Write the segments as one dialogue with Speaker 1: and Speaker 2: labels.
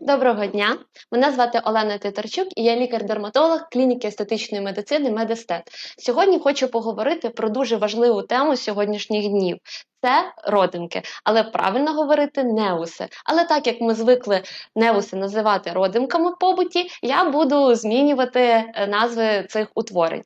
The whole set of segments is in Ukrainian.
Speaker 1: Доброго дня, мене звати Олена Титарчук і я лікар-дерматолог клініки естетичної медицини Медестет. Сьогодні хочу поговорити про дуже важливу тему сьогоднішніх днів. Це родинки, але правильно говорити неуси. Але так як ми звикли неуси називати родинками побуті, я буду змінювати е, назви цих утворень.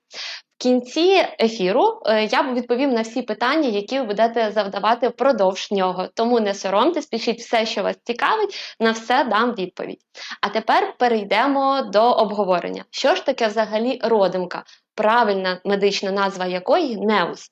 Speaker 1: Кінці ефіру е, я відповім на всі питання, які ви будете завдавати впродовж нього. Тому не соромтесь, пишіть все, що вас цікавить, на все дам відповідь. А тепер перейдемо до обговорення. Що ж таке взагалі родимка? Правильна медична назва якої неус.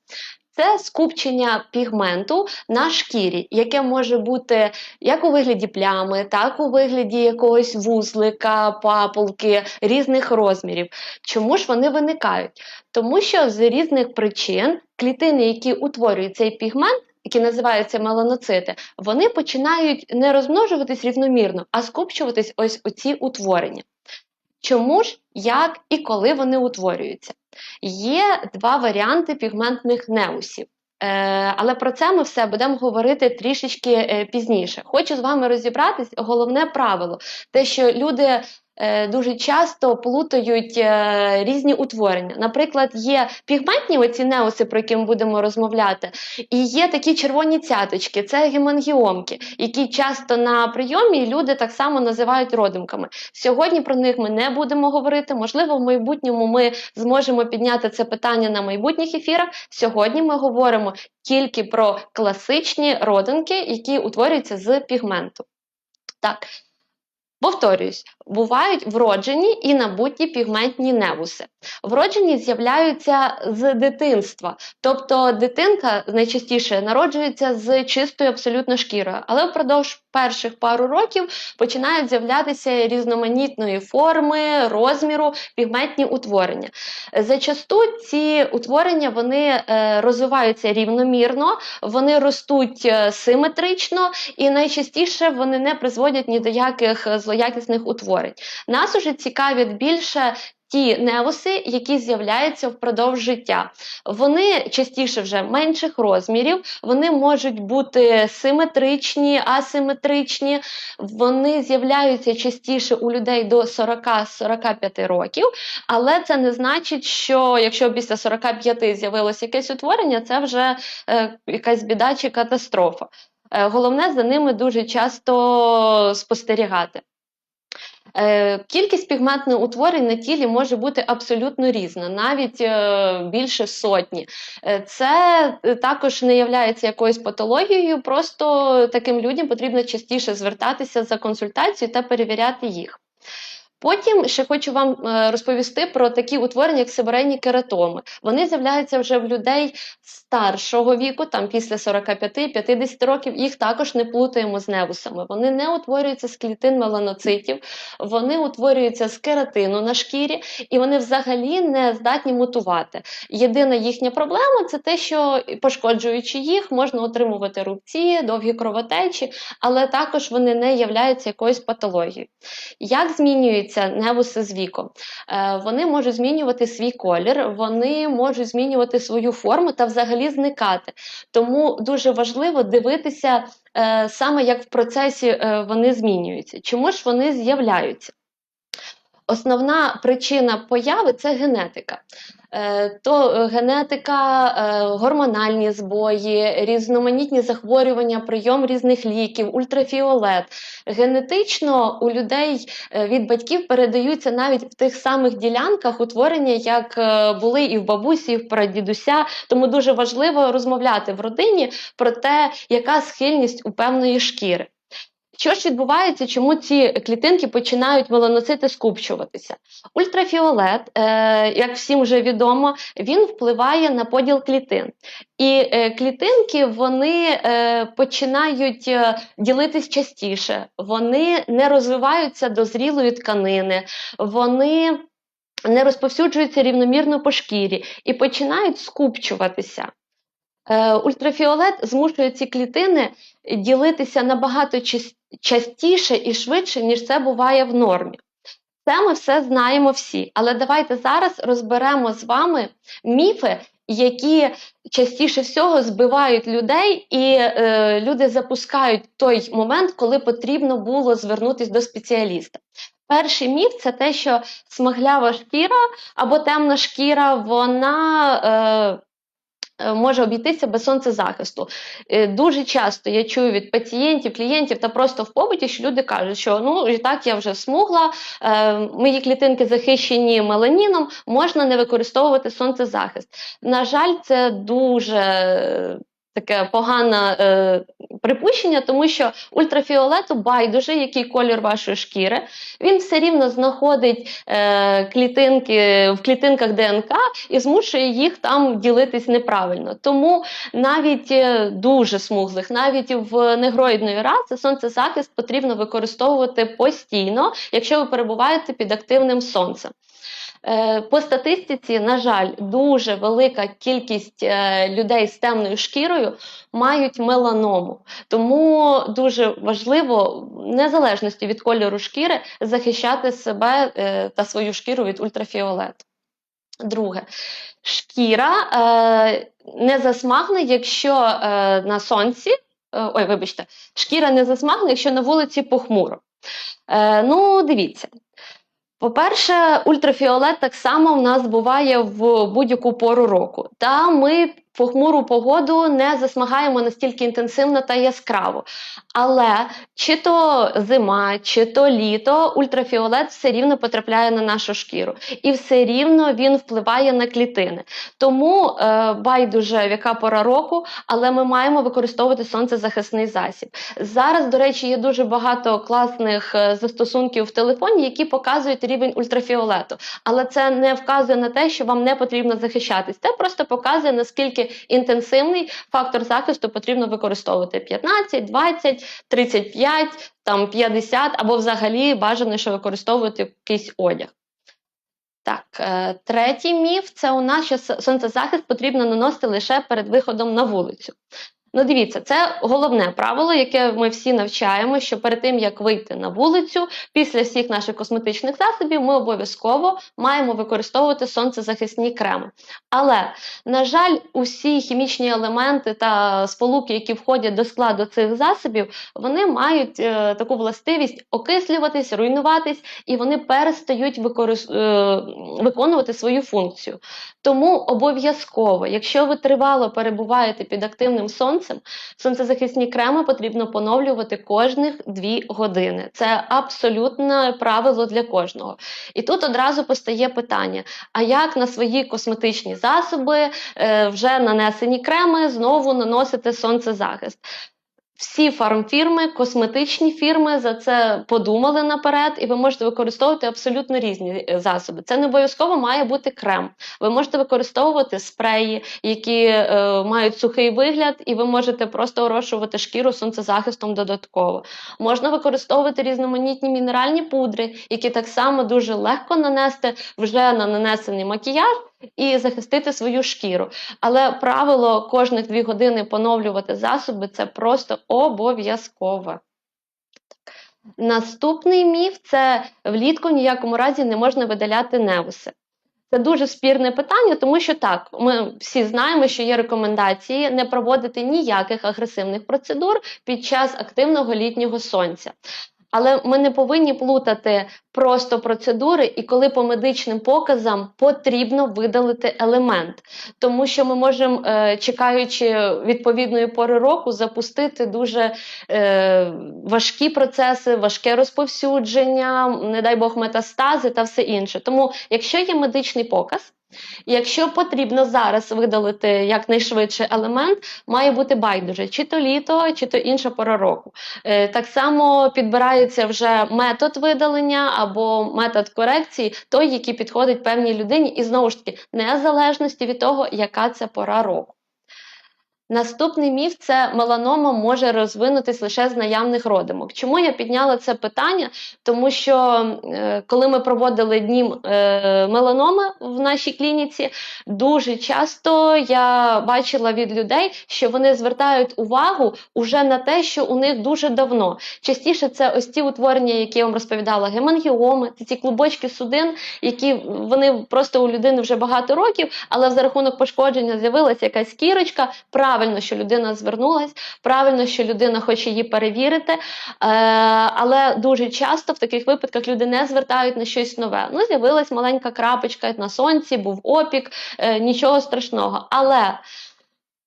Speaker 1: Це скупчення пігменту на шкірі, яке може бути як у вигляді плями, так у вигляді якогось вузлика, папулки, різних розмірів. Чому ж вони виникають? Тому що з різних причин клітини, які утворюють цей пігмент, які називаються меланоцити, вони починають не розмножуватись рівномірно, а скупчуватись ось у ці утворення. Чому ж, як і коли вони утворюються? Є два варіанти пігментних неусів. Е, але про це ми все будемо говорити трішечки е, пізніше. Хочу з вами розібратись головне правило: те, що люди дуже часто плутають е, різні утворення. Наприклад, є пігментні оці неуси, про які ми будемо розмовляти, і є такі червоні цяточки, це гемангіомки, які часто на прийомі люди так само називають родимками. Сьогодні про них ми не будемо говорити. Можливо, в майбутньому ми зможемо підняти це питання на майбутніх ефірах. Сьогодні ми говоримо тільки про класичні родинки, які утворюються з пігменту. Так, Повторюсь, бувають вроджені і набуті пігментні невуси. Вроджені з'являються з дитинства, тобто дитинка найчастіше народжується з чистою абсолютно шкірою, але впродовж перших пару років починають з'являтися різноманітної форми, розміру, пігментні утворення. Зачасту ці утворення вони е, розвиваються рівномірно, вони ростуть е, симетрично і найчастіше вони не призводять ні до яких злоякісних утворень. Нас уже цікавить більше. Ті неуси, які з'являються впродовж життя, вони частіше вже менших розмірів, вони можуть бути симетричні, асиметричні, вони з'являються частіше у людей до 40-45 років, але це не значить, що якщо після 45 з'явилося якесь утворення, це вже е, якась біда чи катастрофа. Е, головне за ними дуже часто спостерігати. Е, кількість пігментних утворень на тілі може бути абсолютно різна, навіть е, більше сотні. Е, це також не є якоюсь патологією, просто таким людям потрібно частіше звертатися за консультацією та перевіряти їх. Потім ще хочу вам е, розповісти про такі утворення, як сибирейні кератоми. Вони з'являються вже в людей старшого віку, там після 45-50 років. Їх також не плутаємо з невусами. Вони не утворюються з клітин меланоцитів, вони утворюються з кератину на шкірі, і вони взагалі не здатні мутувати. Єдина їхня проблема це те, що пошкоджуючи їх, можна отримувати рубці, довгі кровотечі, але також вони не являються якоюсь патологією. Як змінюється змінюються невуси з віком. Е, вони можуть змінювати свій колір, вони можуть змінювати свою форму та взагалі зникати. Тому дуже важливо дивитися е, саме як в процесі е, вони змінюються. Чому ж вони з'являються? Основна причина появи це генетика. Е, то е, генетика, е, гормональні збої, різноманітні захворювання, прийом різних ліків, ультрафіолет. Генетично у людей від батьків передаються навіть в тих самих ділянках утворення, як були і в бабусі, і в прадідуся. Тому дуже важливо розмовляти в родині про те, яка схильність у певної шкіри. Що ж відбувається, чому ці клітинки починають меланоцити скупчуватися? Ультрафіолет, е, як всім вже відомо, він впливає на поділ клітин. І е, клітинки вони е, починають е, ділитись частіше, вони не розвиваються до зрілої тканини, вони не розповсюджуються рівномірно по шкірі і починають скупчуватися. Е, ультрафіолет змушує ці клітини ділитися набагато частіше і швидше, ніж це буває в нормі. Це ми все знаємо всі. Але давайте зараз розберемо з вами міфи які частіше всього збивають людей, і е, люди запускають той момент, коли потрібно було звернутися до спеціаліста. Перший міф це те, що смаглява шкіра або темна шкіра, вона. Е, Може обійтися без сонцезахисту. Е, Дуже часто я чую від пацієнтів, клієнтів та просто в побуті, що люди кажуть, що ну і так я вже смугла, е, мої клітинки захищені меланіном, можна не використовувати сонцезахист. На жаль, це дуже е, таке погане е, припущення, тому що ультрафіолету байдуже, який колір вашої шкіри, він все рівно знаходить е, клітинки в клітинках ДНК і змушує їх там ділитись неправильно. Тому навіть е, дуже смуглих, навіть в негроїдної раси сонцезахист потрібно використовувати постійно, якщо ви перебуваєте під активним сонцем. Е, По статистиці, на жаль, дуже велика кількість е, людей з темною шкірою мають меланому. Тому дуже важливо, незалежності від кольору шкіри, захищати себе е, та свою шкіру від ультрафіолету. Друге, шкіра не засмагне, якщо на сонці. Ой, вибачте, шкіра не засмагне, якщо на вулиці похмуро. Ну, дивіться. По-перше, ультрафіолет так само в нас буває в будь-яку пору року. Та ми похмуру погоду не засмагаємо настільки інтенсивно та яскраво. Але чи то зима, чи то літо, ультрафіолет все рівно потрапляє на нашу шкіру. І все рівно він впливає на клітини. Тому е, байдуже, в яка пора року, але ми маємо використовувати сонцезахисний засіб. Зараз, до речі, є дуже багато класних е, застосунків в телефоні, які показують рівень ультрафіолету. Але це не вказує на те, що вам не потрібно захищатись. Це просто показує, наскільки інтенсивний фактор захисту потрібно використовувати 15, 20, 35, там 50, або взагалі бажано, що використовувати якийсь одяг. Так, е, третій міф це у нас, що сонцезахист потрібно наносити лише перед виходом на вулицю. Ну, дивіться, це головне правило, яке ми всі навчаємо, що перед тим як вийти на вулицю, після всіх наших косметичних засобів, ми обов'язково маємо використовувати сонцезахисні креми. Але, на жаль, усі хімічні елементи та сполуки, які входять до складу цих засобів, вони мають е, таку властивість окислюватись, руйнуватись, і вони перестають викорис- е, виконувати свою функцію. Тому обов'язково, якщо ви тривало перебуваєте під активним сонцем, сонцезахисні креми потрібно поновлювати кожних 2 години. Це абсолютне правило для кожного. І тут одразу постає питання: а як на свої косметичні засоби, е, вже нанесені креми, знову наносити сонцезахист? Всі фармфірми, косметичні фірми за це подумали наперед, і ви можете використовувати абсолютно різні е, засоби. Це не обов'язково має бути крем. Ви можете використовувати спреї, які е, мають сухий вигляд, і ви можете просто орошувати шкіру сонцезахистом додатково. Можна використовувати різноманітні мінеральні пудри, які так само дуже легко нанести вже на нанесений макіяж і захистити свою шкіру. Але правило кожних дві години поновлювати засоби це просто обов'язково. Наступний міф це влітку ніякому разі не можна видаляти невуси. Це дуже спірне питання, тому що так, ми всі знаємо, що є рекомендації не проводити ніяких агресивних процедур під час активного літнього сонця. Але ми не повинні плутати просто процедури, і коли по медичним показам потрібно видалити елемент, тому що ми можемо, е, чекаючи відповідної пори року, запустити дуже е, важкі процеси, важке розповсюдження, не дай Бог, метастази та все інше. Тому, якщо є медичний показ, Якщо потрібно зараз видалити якнайшвидше елемент, має бути байдуже, чи то літо, чи то інша пора року. Е, Так само підбирається вже метод видалення або метод корекції, той, який підходить певній людині, і знову ж таки, незалежності від того, яка це пора року. Наступний міф це меланома може розвинутись лише з наявних родимок. Чому я підняла це питання? Тому що е, коли ми проводили дні е, меланоми в нашій клініці, дуже часто я бачила від людей, що вони звертають увагу уже на те, що у них дуже давно. Частіше це ось ті утворення, які я вам розповідала, гемангіоми, це ці клубочки судин, які вони просто у людини вже багато років, але за рахунок пошкодження з'явилася якась кірочка. Правильно, що людина звернулась, правильно, що людина хоче її перевірити. Е, але дуже часто в таких випадках люди не звертають на щось нове. Ну, з'явилась маленька крапочка на сонці, був опік, е, нічого страшного. Але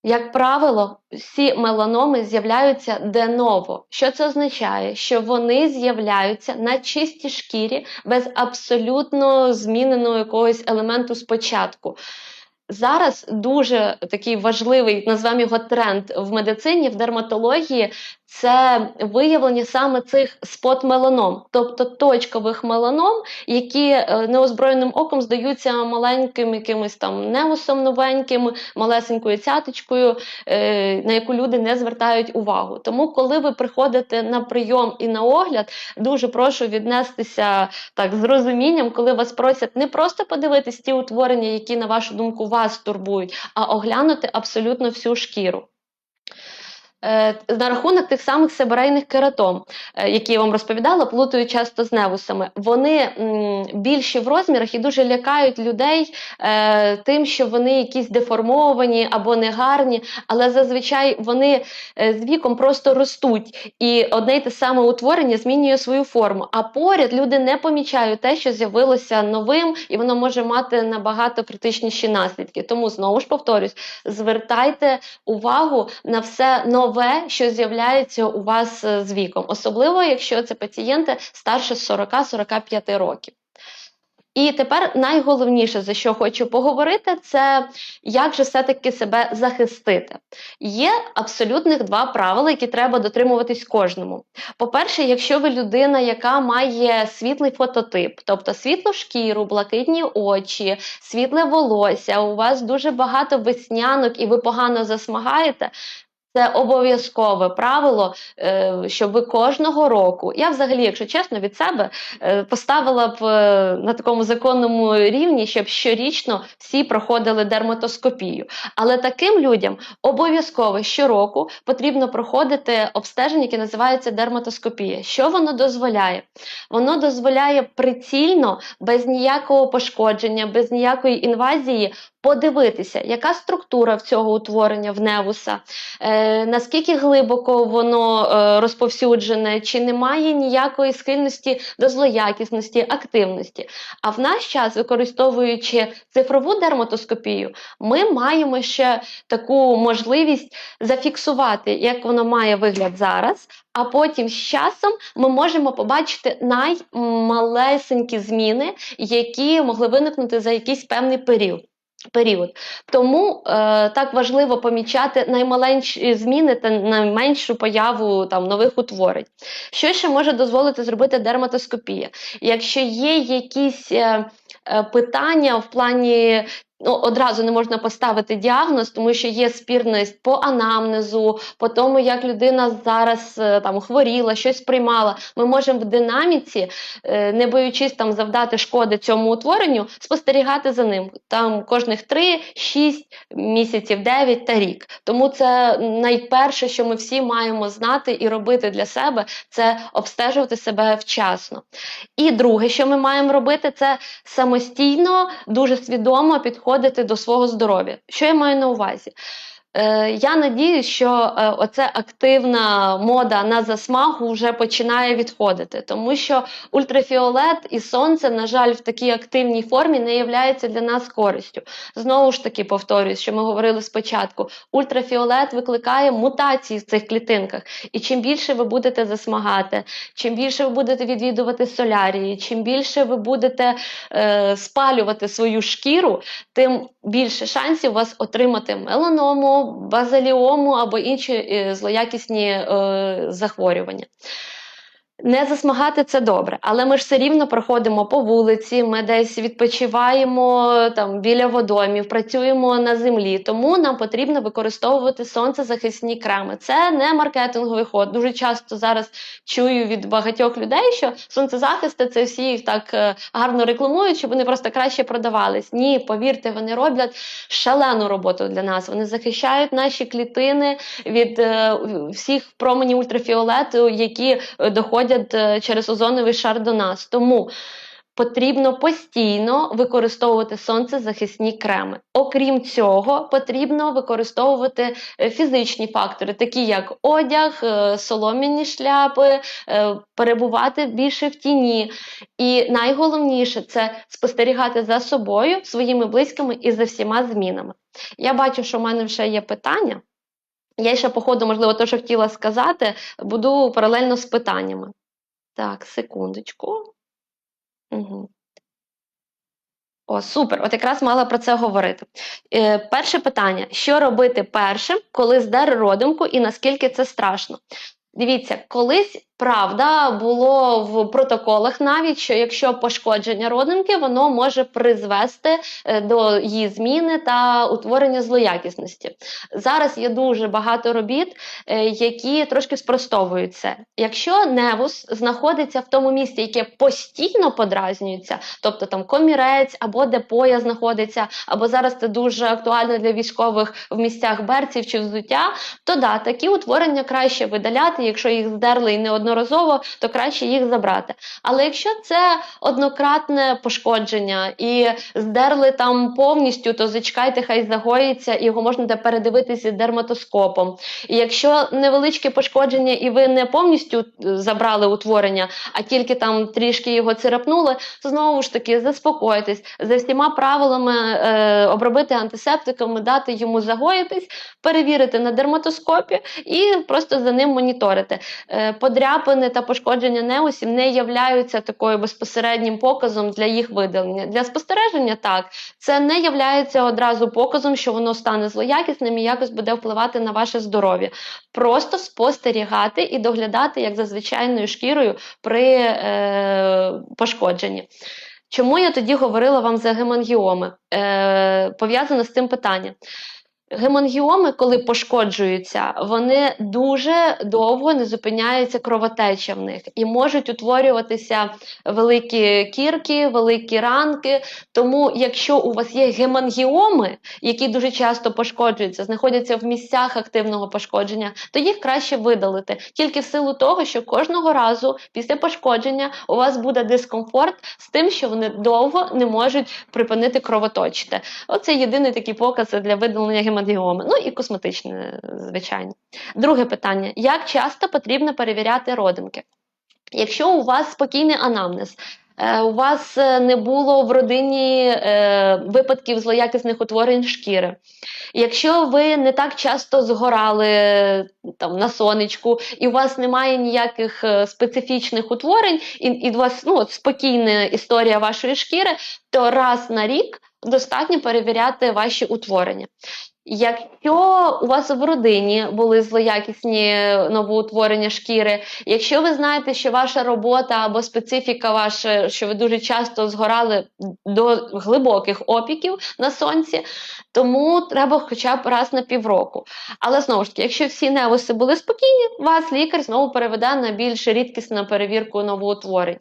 Speaker 1: як правило, всі меланоми з'являються деново. Що це означає? Що вони з'являються на чистій шкірі без абсолютно зміненого якогось елементу спочатку. Зараз дуже такий важливий, назвемо його тренд в медицині, в дерматології це виявлення саме цих спот-меланом, тобто точкових меланом, які е, неозброєним оком здаються маленьким якимось там неусом новеньким, малесенькою цяточкою, е, на яку люди не звертають увагу. Тому, коли ви приходите на прийом і на огляд, дуже прошу віднестися так з розумінням, коли вас просять не просто подивитись ті утворення, які, на вашу думку, вас турбують, а оглянути абсолютно всю шкіру. Е, на рахунок тих самих себорейних кератом, е, які я вам розповідала, плутають часто з невусами. Вони більші в розмірах і дуже лякають людей е, тим, що вони якісь деформовані або негарні, але зазвичай вони з віком просто ростуть, і одне й те саме утворення змінює свою форму. А поряд люди не помічають те, що з'явилося новим, і воно може мати набагато критичніші наслідки. Тому знову ж повторюсь: звертайте увагу на все нове нове, що з'являється у вас е, з віком, особливо якщо це пацієнти старше 40-45 років. І тепер найголовніше, за що хочу поговорити, це як же все-таки себе захистити. Є абсолютних два правила, які треба дотримуватись кожному. По-перше, якщо ви людина, яка має світлий фототип, тобто світлу шкіру, блакитні очі, світле волосся, у вас дуже багато веснянок і ви погано засмагаєте, це обов'язкове правило, е, щоб кожного року, я взагалі, якщо чесно, від себе е, поставила б е, на такому законному рівні, щоб щорічно всі проходили дерматоскопію. Але таким людям обов'язково щороку потрібно проходити обстеження, яке називається дерматоскопія. Що воно дозволяє? Воно дозволяє прицільно, без ніякого пошкодження, без ніякої інвазії подивитися, яка структура в цього утворення в невуса, е, наскільки глибоко воно е, розповсюджене, чи немає ніякої схильності до злоякісності, активності. А в наш час, використовуючи цифрову дерматоскопію, ми маємо ще таку можливість зафіксувати, як воно має вигляд зараз. А потім з часом ми можемо побачити наймалесенькі зміни, які могли виникнути за якийсь певний період. Період. Тому е, так важливо помічати наймаленші зміни та найменшу появу там нових утворень. Що ще може дозволити зробити дерматоскопія? Якщо є якісь е, е, питання в плані ну, одразу не можна поставити діагноз, тому що є спірність по анамнезу, по тому, як людина зараз е, там хворіла, щось приймала. Ми можемо в динаміці, е, не боючись там завдати шкоди цьому утворенню, спостерігати за ним там кожних 3-6 місяців, 9 та рік. Тому це найперше, що ми всі маємо знати і робити для себе, це обстежувати себе вчасно. І друге, що ми маємо робити, це самостійно, дуже свідомо підходити підходити до свого здоров'я. Що я маю на увазі? Е, Я надію, що е, оця активна мода на засмагу вже починає відходити, тому що ультрафіолет і сонце, на жаль, в такій активній формі не являється для нас користю. Знову ж таки, повторюсь, що ми говорили спочатку: ультрафіолет викликає мутації в цих клітинках. І чим більше ви будете засмагати, чим більше ви будете відвідувати солярії, чим більше ви будете е, спалювати свою шкіру, тим більше шансів вас отримати меланому базаліому або інші е, злоякісні е, захворювання. Не засмагати це добре, але ми ж все рівно проходимо по вулиці, ми десь відпочиваємо там біля водомів, працюємо на землі. Тому нам потрібно використовувати сонцезахисні креми. Це не маркетинговий ход. Дуже часто зараз чую від багатьох людей, що сонцезахисти це всі так е, гарно рекламують, щоб вони просто краще продавались. Ні, повірте, вони роблять шалену роботу для нас. Вони захищають наші клітини від е, всіх променів ультрафіолету, які е, доходять е, через озоновий шар до нас. Тому потрібно постійно використовувати сонцезахисні креми. Окрім цього, потрібно використовувати е, фізичні фактори, такі як одяг, е, солом'яні шляпи, перебувати більше в тіні. І найголовніше це спостерігати за собою, своїми близькими і за всіма змінами. Я бачу, що в мене вже є питання. Я ще, по ходу, можливо, те, що хотіла сказати, буду паралельно з питаннями. Так, секундочку. Угу. О, супер. От якраз мала про це говорити. Е, перше питання: що робити першим, коли здер родинку, і наскільки це страшно? Дивіться, колись правда було в протоколах навіть, що якщо пошкодження родинки, воно може призвести е, до її зміни та утворення злоякісності. Зараз є дуже багато робіт, е, які трошки спростовують це. Якщо невус знаходиться в тому місці, яке постійно подразнюється, тобто там комірець або де поя знаходиться, або зараз це дуже актуально для військових в місцях берців чи взуття, то да, такі утворення краще видаляти, якщо їх здерли і неодноразово, то краще їх забрати. Але якщо це однократне пошкодження і здерли там повністю, то зачекайте, хай загоїться, і його можна передивитися дерматоскопом. І якщо невеличке пошкодження, і ви не повністю е, забрали утворення, а тільки там трішки його царапнули, то знову ж таки заспокойтесь за всіма правилами е, обробити антисептиками, дати йому загоїтись, перевірити на дерматоскопі і просто за ним моніторити. Е, подряпини та пошкодження неусів не являються такою безпосереднім показом для їх видалення. Для спостереження так, це не являється одразу показом, що воно стане злоякісним і якось буде впливати на ваше здоров'я. Просто спостерігати і доглядати, як за звичайною шкірою при е, пошкодженні. Чому я тоді говорила вам за гемангіоми? Е, Пов'язано з цим питанням. Гемангіоми, коли пошкоджуються, вони дуже довго не зупиняється кровотеча в них і можуть утворюватися великі кірки, великі ранки. Тому, якщо у вас є гемангіоми, які дуже часто пошкоджуються, знаходяться в місцях активного пошкодження, то їх краще видалити тільки в силу того, що кожного разу після пошкодження у вас буде дискомфорт з тим, що вони довго не можуть припинити кровоточити. Оце єдиний такий показ для видалення гемангіоми гемангіоми. Ну і косметичне, звичайно. Друге питання: як часто потрібно перевіряти родинки? Якщо у вас спокійний анамнез, е, у вас е, не було в родині е, випадків злоякісних утворень шкіри. Якщо ви не так часто згорали там на сонечку, і у вас немає ніяких специфічних утворень, і і у вас ну, спокійна історія вашої шкіри, то раз на рік достатньо перевіряти ваші утворення. Якщо у вас в родині були злоякісні новоутворення шкіри, якщо ви знаєте, що ваша робота або специфіка ваша, що ви дуже часто згорали до глибоких опіків на сонці, тому треба хоча б раз на півроку. Але знову ж таки, якщо всі невуси були спокійні, вас лікар знову переведе на більш рідкісну перевірку новоутворень.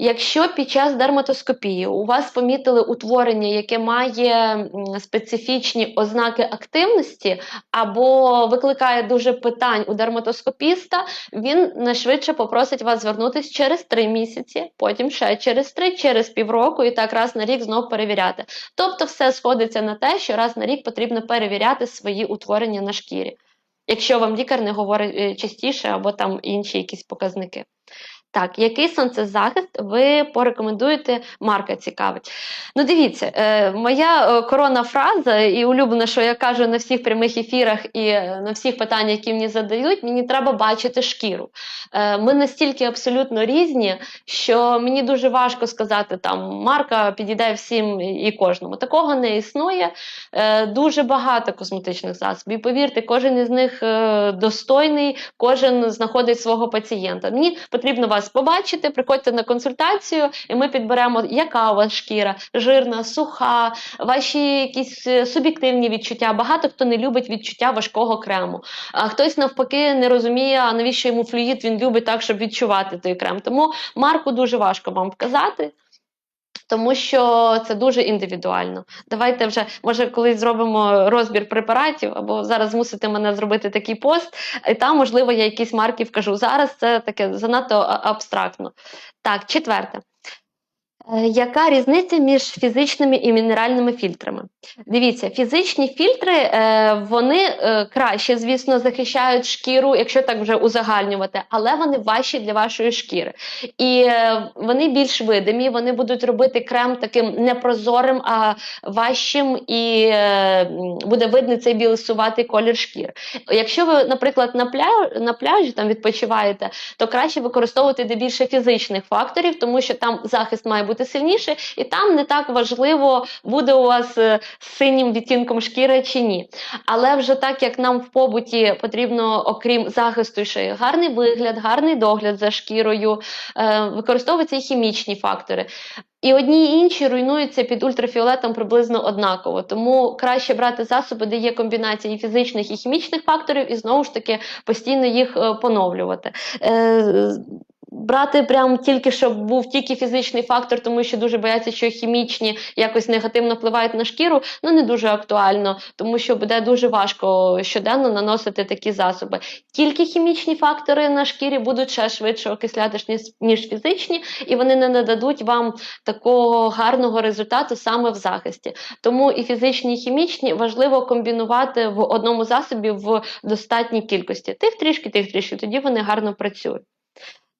Speaker 1: Якщо під час дерматоскопії у вас помітили утворення, яке має специфічні ознаки активності, або викликає дуже питань у дерматоскопіста, він найшвидше попросить вас звернутися через 3 місяці, потім ще через 3, через півроку і так раз на рік знову перевіряти. Тобто, все сходиться на те, що раз на рік потрібно перевіряти свої утворення на шкірі, якщо вам лікар не говорить е, частіше або там інші якісь показники. Так, який сонцезахист ви порекомендуєте? Марка цікавить. Ну, дивіться, е, моя е, корона фраза і улюблена, що я кажу на всіх прямих ефірах і е, на всіх питаннях, які мені задають, мені треба бачити шкіру. Ми настільки абсолютно різні, що мені дуже важко сказати, там марка підійде всім і кожному. Такого не існує. Дуже багато косметичних засобів. Повірте, кожен із них достойний, кожен знаходить свого пацієнта. Мені потрібно вас побачити, приходьте на консультацію, і ми підберемо, яка у вас шкіра, жирна, суха, ваші якісь е, суб'єктивні відчуття. Багато хто не любить відчуття важкого крему. А хтось навпаки не розуміє, навіщо йому флюїд, він любить так, щоб відчувати той крем. Тому марку дуже важко вам вказати. Тому що це дуже індивідуально. Давайте вже, може, колись зробимо розбір препаратів, або зараз змусите мене зробити такий пост, і там, можливо, я якісь марки вкажу. Зараз це таке занадто абстрактно. Так, четверте. Е, Яка різниця між фізичними і мінеральними фільтрами? Дивіться, фізичні фільтри е, вони е, краще, звісно, захищають шкіру, якщо так вже узагальнювати, але вони важчі для вашої шкіри. І вони більш видимі, вони будуть робити крем таким непрозорим, а важчим, і буде видно цей білисуватий колір шкіри. Якщо ви, наприклад, на, пля... на пляжі там відпочиваєте, то краще використовувати де більше фізичних факторів, тому що там захист має бути сильніше, і там не так важливо, буде у вас е, з синім відтінком шкіри чи ні. Але вже так як нам в побуті потрібно, окрім захисту, ще гарний вигляд, гарний догляд за шкірою, е, використовуються і хімічні фактори. І одні і інші руйнуються під ультрафіолетом приблизно однаково. Тому краще брати засоби, де є комбінація і фізичних і хімічних факторів, і знову ж таки постійно їх е, поновлювати. Брати прям тільки щоб був тільки фізичний фактор, тому що дуже бояться, що хімічні якось негативно впливають на шкіру. Ну не дуже актуально, тому що буде дуже важко щоденно наносити такі засоби. Тільки хімічні фактори на шкірі будуть ще швидше окислятись, ніж- ніж фізичні, і вони не нададуть вам такого гарного результату саме в захисті. Тому і фізичні, і хімічні важливо комбінувати в одному засобі в достатній кількості. Тих трішки, тих трішки, тоді вони гарно працюють.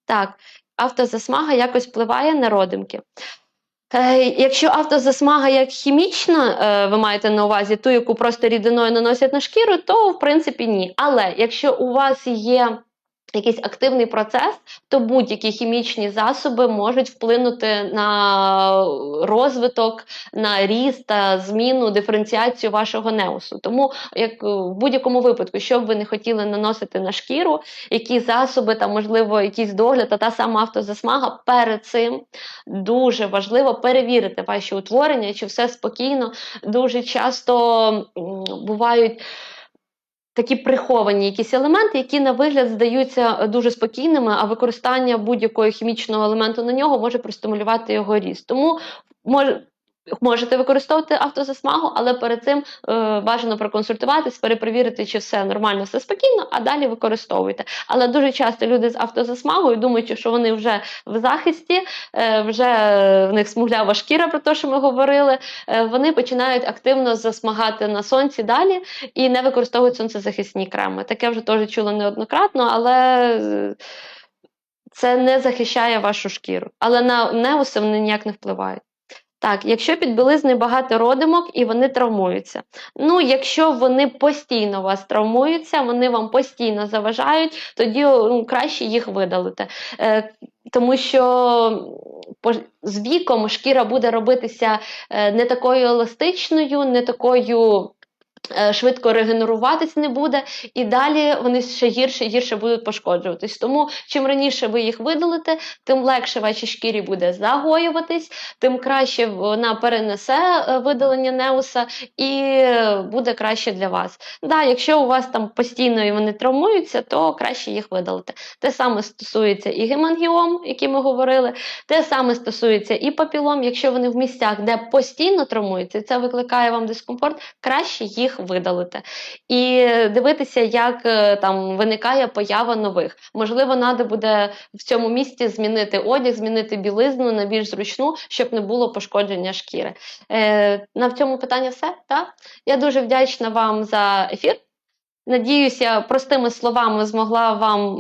Speaker 1: Так, автозасмага якось впливає на родимки. Е, Якщо автозасмага як хімічна, е, ви маєте на увазі ту, яку просто рідиною наносять на шкіру, то в принципі ні. Але якщо у вас є якийсь активний процес, то будь-які хімічні засоби можуть вплинути на розвиток, на ріст та зміну, диференціацію вашого неусу. Тому, як в будь-якому випадку, що б ви не хотіли наносити на шкіру, які засоби, там, можливо, якийсь догляд, та та сама автозасмага, перед цим дуже важливо перевірити ваші утворення, чи все спокійно. Дуже часто бувають такі приховані якісь елементи, які на вигляд здаються дуже спокійними, а використання будь-якого хімічного елементу на нього може простимулювати його ріст. Тому може. Можете використовувати автозасмагу, але перед цим е, бажано проконсультуватись, перепровірити, чи все нормально, все спокійно, а далі використовуйте. Але дуже часто люди з автозасмагою думають, що вони вже в захисті, е, вже в них смуглява шкіра, про те, що ми говорили. Е, вони починають активно засмагати на сонці далі і не використовують сонцезахисні креми. Таке вже теж чула неоднократно, але е, це не захищає вашу шкіру. Але на неуси вони ніяк не впливають. Так, якщо під білизни багато родимок і вони травмуються. Ну, якщо вони постійно вас травмуються, вони вам постійно заважають, тоді ну, краще їх видалити. Е, тому що з віком шкіра буде робитися е, не такою еластичною, не такою. Е, Швидко регенеруватись не буде, і далі вони ще гірше і гірше будуть пошкоджуватись. Тому чим раніше ви їх видалите, тим легше вашій шкірі буде загоюватись, тим краще вона перенесе е, видалення неуса і буде краще для вас. Да, якщо у вас там постійно і вони травмуються, то краще їх видалити. Те саме стосується і гемангіом, які ми говорили, те саме стосується і папілом. Якщо вони в місцях, де постійно травмуються, це викликає вам дискомфорт, краще їх видалити. І дивитися, як е, там виникає поява нових. Можливо, треба буде в цьому місці змінити одяг, змінити білизну на більш зручну, щоб не було пошкодження шкіри. Е, на цьому питання все. Так? Я дуже вдячна вам за ефір. Надіюся, простими словами змогла вам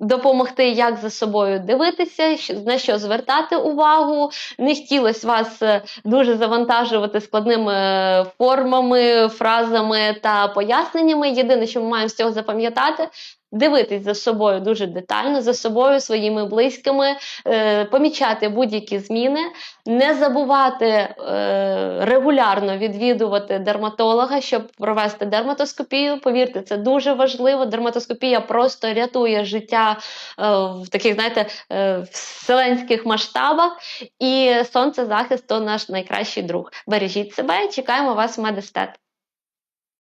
Speaker 1: допомогти, як за собою дивитися, на що звертати увагу. Не хотілося вас е, дуже завантажувати складними е, формами, фразами та поясненнями. Єдине, що ми маємо з цього запам'ятати, дивитись за собою дуже детально, за собою, своїми близькими, е, помічати будь-які зміни, не забувати е, регулярно відвідувати дерматолога, щоб провести дерматоскопію. Повірте, це дуже важливо. Дерматоскопія просто рятує життя е, в таких, знаєте, вселенських масштабах. І сонцезахист то наш найкращий друг. Бережіть себе чекаємо вас в медестет.